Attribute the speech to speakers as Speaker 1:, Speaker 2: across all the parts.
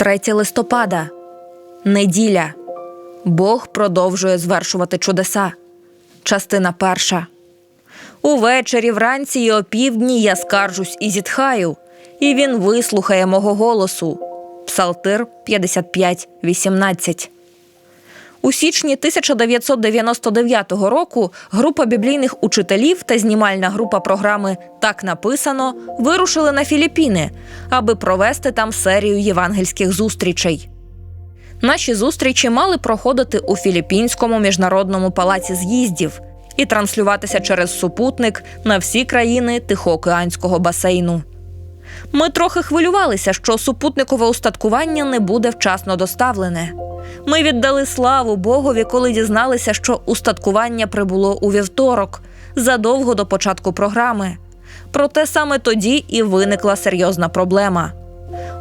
Speaker 1: 3 листопада. Неділя. Бог продовжує звершувати чудеса. Частина перша. Увечері, вранці і опівдні я скаржусь і зітхаю, і він вислухає мого голосу. Псалтир 55, 18. У січні 1999 року група біблійних учителів та знімальна група програми Так написано вирушили на Філіппіни, аби провести там серію євангельських зустрічей. Наші зустрічі мали проходити у Філіппінському міжнародному палаці з'їздів і транслюватися через супутник на всі країни Тихоокеанського басейну. Ми трохи хвилювалися, що супутникове устаткування не буде вчасно доставлене. Ми віддали славу Богові, коли дізналися, що устаткування прибуло у вівторок, задовго до початку програми. Проте саме тоді і виникла серйозна проблема.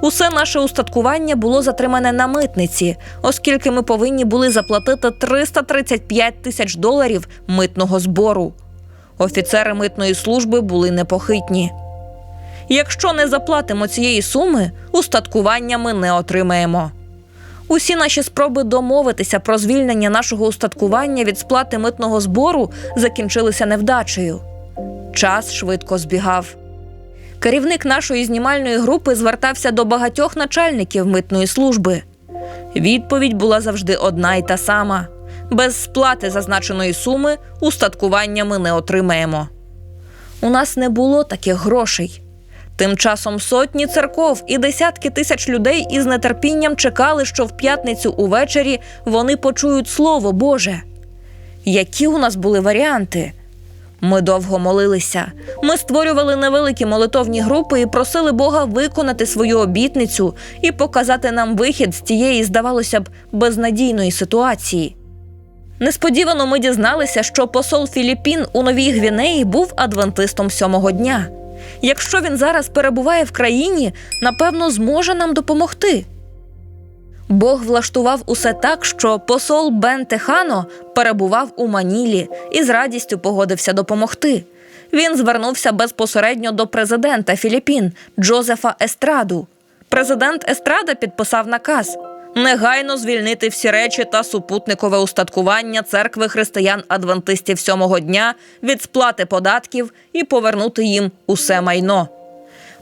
Speaker 1: Усе наше устаткування було затримане на митниці, оскільки ми повинні були заплатити 335 тисяч доларів митного збору. Офіцери митної служби були непохитні. Якщо не заплатимо цієї суми, устаткування ми не отримаємо. Усі наші спроби домовитися про звільнення нашого устаткування від сплати митного збору закінчилися невдачею. Час швидко збігав. Керівник нашої знімальної групи звертався до багатьох начальників митної служби. Відповідь була завжди одна й та сама: без сплати зазначеної суми устаткування ми не отримаємо. У нас не було таких грошей. Тим часом сотні церков і десятки тисяч людей із нетерпінням чекали, що в п'ятницю увечері вони почують Слово Боже. Які у нас були варіанти? Ми довго молилися. Ми створювали невеликі молитовні групи і просили Бога виконати свою обітницю і показати нам вихід з тієї, здавалося б, безнадійної ситуації. Несподівано ми дізналися, що посол Філіппін у Новій Гвінеї був адвентистом сьомого дня. Якщо він зараз перебуває в країні, напевно, зможе нам допомогти. Бог влаштував усе так, що посол Бен Техано перебував у Манілі і з радістю погодився допомогти. Він звернувся безпосередньо до президента Філіппін Джозефа Естраду. Президент Естрада підписав наказ негайно звільнити всі речі та супутникове устаткування церкви християн-адвентистів сьомого дня від сплати податків і повернути їм усе майно.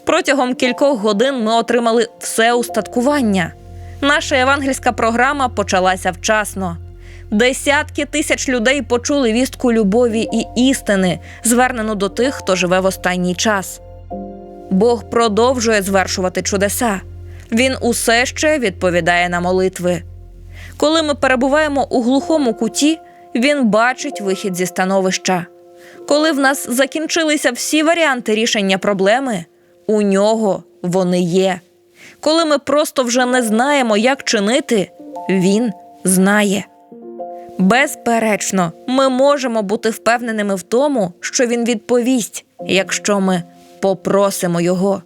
Speaker 1: Протягом кількох годин ми отримали все устаткування. Наша євангельська програма почалася вчасно. Десятки тисяч людей почули вістку любові і істини, звернену до тих, хто живе в останній час. Бог продовжує звершувати чудеса. Він усе ще відповідає на молитви. Коли ми перебуваємо у глухому куті, він бачить вихід зі становища. Коли в нас закінчилися всі варіанти рішення проблеми, у нього вони є. Коли ми просто вже не знаємо, як чинити, він знає. Безперечно, ми можемо бути впевненими в тому, що він відповість, якщо ми попросимо його.